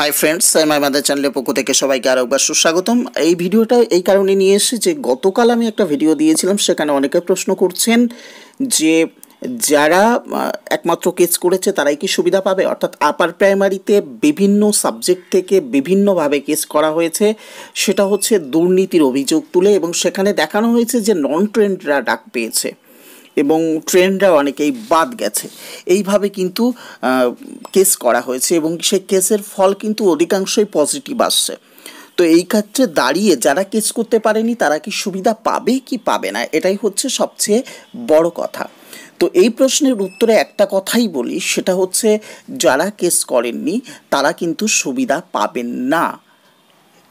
Hi friends আমি আমাদের চ্যানেলের পক্ষ থেকে সবাইকে আরও একবার সুস্বাগতম। এই ভিডিওটা এই কারণে নিয়ে এসেছি যে গতকাল আমি একটা ভিডিও দিয়েছিলাম, সেখানে অনেকে প্রশ্ন করছেন যে যারা একমাত্র কেস করেছে, তারাই কি সুবিধা পাবে? অর্থাৎ আপার প্রাইমারিতে বিভিন্ন সাবজেক্ট থেকে বিভিন্নভাবে কেস করা হয়েছে, সেটা হচ্ছে দুর্নীতির অভিযোগ তুলে এবং সেখানে দেখানো হয়েছে যে নন ট্রেন্ডরা ডাক পেয়েছে। এবং ট্রেন্ডরা অনেকেই বাদ গেছে। এইভাবে কিন্তু কেস করা হয়েছে এবং সেই কেসের ফল কিন্তু অধিকাংশই পজিটিভ আসছে। তো এই ক্ষেত্রে দাঁড়িয়ে যারা কেস করতে পারেনি, তারা কি সুবিধা পাবে কি পাবে না? এটাই হচ্ছে সবচেয়ে বড় কথা। তো এই প্রশ্নের উত্তরে একটা কথাই বলি, সেটা হচ্ছে যারা কেস করেননি, তারা কিন্তু সুবিধা পাবেন না।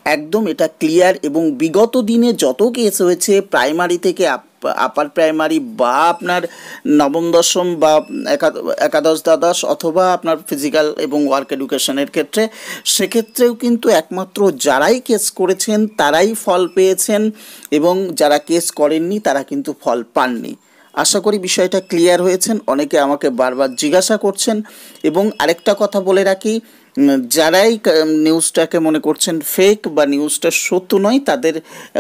একদম এটা ক্লিয়ার এবং বিগত দিনে যত কেস হয়েছে প্রাইমারি থেকে আপার প্রাইমারি বা আপনার নবম, দশম বা একা- একাদশ, দ্বাদশ অথবা আপনার ফিজিক্যাল এবং ওয়ার্ক এডুকেশনের ক্ষেত্রে, সেক্ষেত্রেও কিন্তু একমাত্র যারাই কেস করেছেন তারাই ফল পেয়েছেন এবং যারা কেস করেননি তারা কিন্তু ফল পাননি। আশা করি বিষয়টা ক্লিয়ার হয়েছেন। অনেকে আমাকে বারবার জিজ্ঞাসা করছেন এবং আরেকটা কথা বলে রাখি যারাই নিউজটাকে মনে করছেন ফেক বা নিউজটা সত্য নয়, তাদের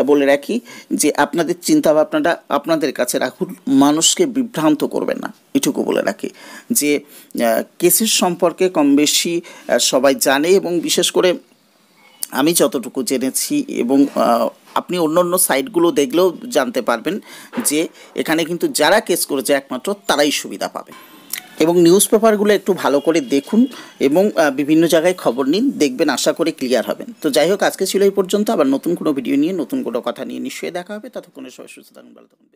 বলে রাখি যে আপনাদের চিন্তাভাবনাটা আপনাদের কাছে রাখুন, মানুষকে বিভ্রান্ত করবেন না। এটুকু বলে রাখি যে কেসের সম্পর্কে কম বেশি সবাই জানে এবং বিশেষ করে আমি যতটুকু জেনেছি এবং আপনি অন্য অন্য সাইটগুলো দেখলেও জানতে পারবেন যে এখানে কিন্তু যারা কেস করেছে একমাত্র তারাই সুবিধা পাবে। এবং নিউজ পেপারগুলো একটু ভালো করে দেখুন এবং বিভিন্ন জায়গায় খবর নিন, দেখবেন, আশা করে ক্লিয়ার হবেন। তো যাই হোক, আজকে ছিল এই পর্যন্ত। আবার নতুন কোনো ভিডিও নিয়ে, নতুন কোনো কথা নিয়ে নিশ্চয়ই দেখা হবে। ততক্ষণে সবাই সুস্থ থাকুন, ভালো থাকুন